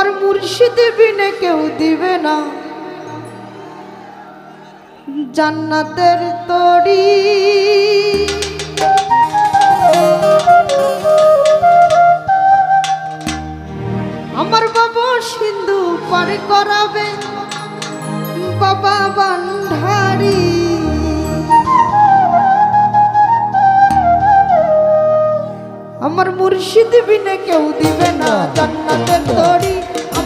তোমার মুর্শিদে বিনে কেউ দিবে না। জান্নাতের তরি। আমার বাবা সিন্ধু পারে করাবে, বাবা বান্ধারি আমার মুর্শিদ বিনে কেউ দিবে না, জান্নাতের তরি।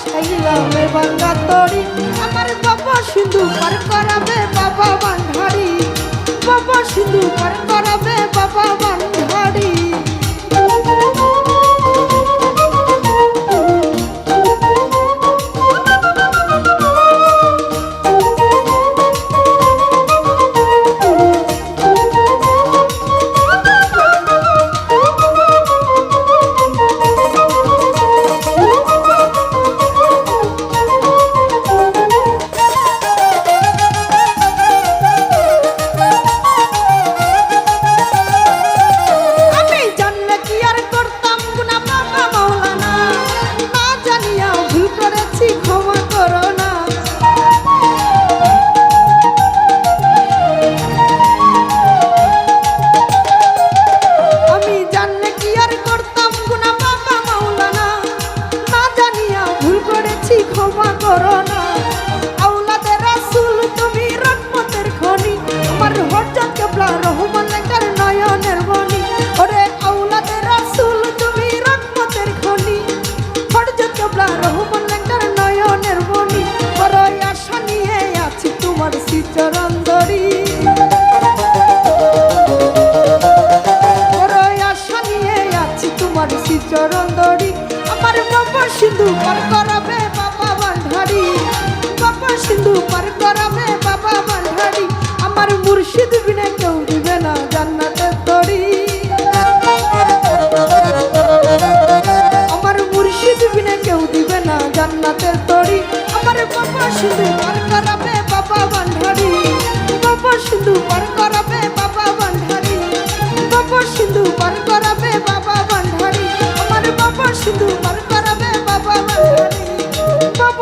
ভাসাইলাম রে গঙ্গা তরি আমার বাবা সিন্ধু পার করাবে আমার শ্রীচরণ দড়ি আমার বাবা সিন্ধু পার করাবে বাবা ভান্ডারি। বাবা সিন্ধু পার করাবে বাবা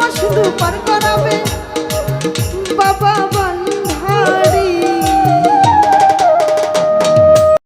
বাবা সিন্ধু পার করাবে।